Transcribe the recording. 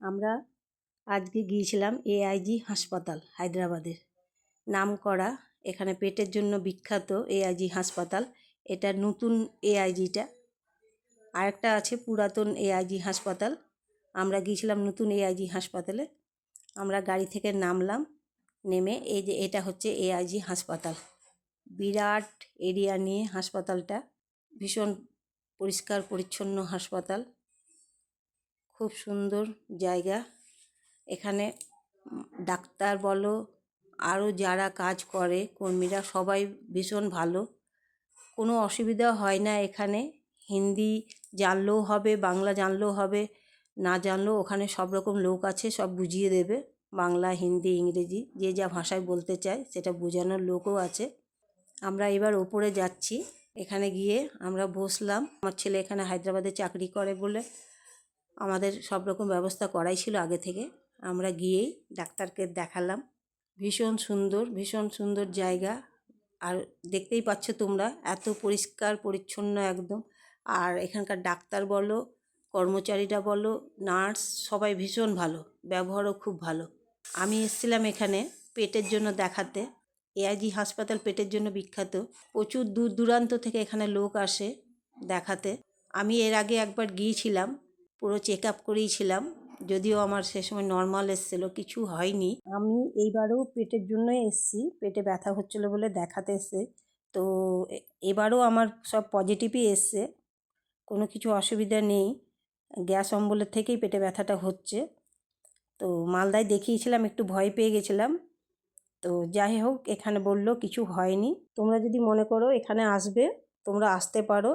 আমরা আজকে গিয়েছিলাম এআইজি হাসপাতাল হায়দ্রাবাদের। নাম করা এখানে পেটের জন্য বিখ্যাত এআইজি হাসপাতাল। এটা নতুন এআইজিটা। আরেকটা আছে পুরাতন এআইজি হাসপাতাল। আমরা গিয়েছিলাম নতুন এআইজি হাসপাতালে। আমরা গাড়ি থেকে নামলাম, নেমে এই যে এটা হচ্ছে এআইজি হাসপাতাল। বিরাট এরিয়া নিয়ে হাসপাতালটা। ভীষণ পরিষ্কার, পরিচ্ছন্ন হাসপাতাল। খুব সুন্দর জায়গা। এখানে ডাক্তার বলো আরও যারা কাজ করে, কর্মীরা সবাই ভীষণ ভালো। কোনো অসুবিধা হয় না এখানে। হিন্দি জানলেও হবে, বাংলা জানলেও হবে, না জানলেও ওখানে সব রকম লোক আছে, সব বুঝিয়ে দেবে। বাংলা, হিন্দি, ইংরেজি, যে যা ভাষায় বলতে চায়, সেটা বোঝানোর লোকও আছে। আমরা এবার ওপরে যাচ্ছি। এখানে গিয়ে আমরা বসলাম। আমার ছেলে এখানে হায়দ্রাবাদে চাকরি করে বলে আমাদের সব রকম ব্যবস্থা করাই ছিল আগে থেকে। আমরা গিয়েই ডাক্তারকে দেখালাম। ভীষণ সুন্দর ভীষণ সুন্দর জায়গা। আর দেখতেই পাচ্ছ তোমরা, এত পরিষ্কার, পরিচ্ছন্ন একদম। আর এখানকার ডাক্তার বলো, কর্মচারীরা বলো, নার্স সবাই ভীষণ ভালো, ব্যবহারও খুব ভালো। আমি এসেছিলাম এখানে পেটের জন্য দেখাতে। এআইজি হাসপাতাল পেটের জন্য বিখ্যাত। প্রচুর দূর দূরান্ত থেকে এখানে লোক আসে দেখাতে। আমি এর আগে একবার গিয়েছিলাম। পুরো চেক আপ করিয়েছিলাম যদিও আমার সে সময় নর্মাল এসেছিল, কিছু হয়নি। আমি এইবারও পেটের জন্যই এসেছি, পেটে ব্যথা হচ্ছিল বলে দেখাতে এসে। তো এবারও আমার সব পজিটিভই এসছে, কোনো কিছু অসুবিধা নেই। গ্যাস অম্বলের থেকেই পেটে ব্যথাটা হচ্ছে। তো মালদায় দেখিয়েছিলাম, একটু ভয় পেয়ে গেছিলাম। তো যাই হোক, এখানে বলল কিছু হয়নি। তোমরা যদি মনে করো এখানে আসবে, তোমরা আসতে পারো।